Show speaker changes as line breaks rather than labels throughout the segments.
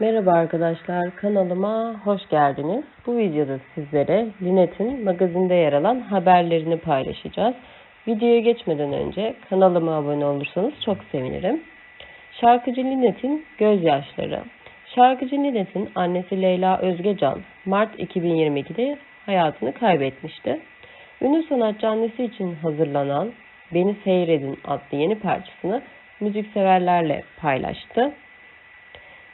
Merhaba arkadaşlar, kanalıma hoş geldiniz. Bu videoda sizlere Linet'in magazinde yer alan haberlerini paylaşacağız. Videoya geçmeden önce kanalıma abone olursanız çok sevinirim. Şarkıcı Linet'in gözyaşları. Şarkıcı Linet'in annesi Leyla Özgecan Mart 2022'de hayatını kaybetmişti. Ünlü sanatçı annesi için hazırlanan Beni Seyredin adlı yeni parçasını müzikseverlerle paylaştı.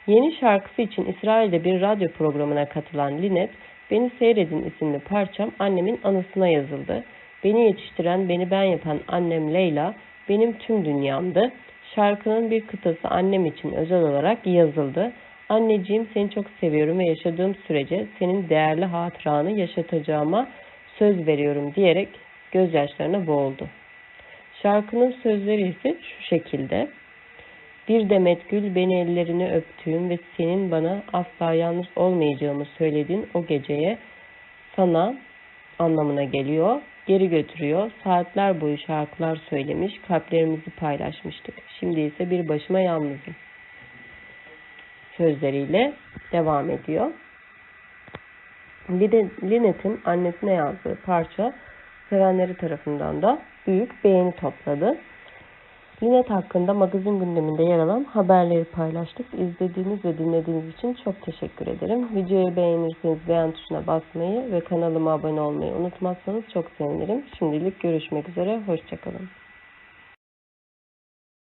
Yeni şarkısı için İsrail'de bir radyo programına katılan Linet, Beni Seyredin isimli parçam annemin anısına yazıldı. Beni yetiştiren, beni ben yapan annem Leyla benim tüm dünyamdı. Şarkının bir kıtası annem için özel olarak yazıldı. Anneciğim seni çok seviyorum ve yaşadığım sürece senin değerli hatıranı yaşatacağıma söz veriyorum diyerek gözyaşlarına boğuldu. Şarkının sözleri ise şu şekilde. Bir demet gül beni ellerini öptüğüm ve senin bana asla yalnız olmayacağımı söylediğin o geceye sana anlamına geliyor. Geri götürüyor. Saatler boyu şarkılar söylemiş, kalplerimizi paylaşmıştık. Şimdi ise bir başıma yalnızım. Sözleriyle devam ediyor. Linet'in annesine yazdığı parça sevenleri tarafından da büyük beğeni topladı. Linet hakkında magazin gündeminde yer alan haberleri paylaştık. İzlediğiniz ve dinlediğiniz için çok teşekkür ederim. Videoyu beğenirseniz beğen tuşuna basmayı ve kanalıma abone olmayı unutmazsanız çok sevinirim. Şimdilik görüşmek üzere, hoşçakalın.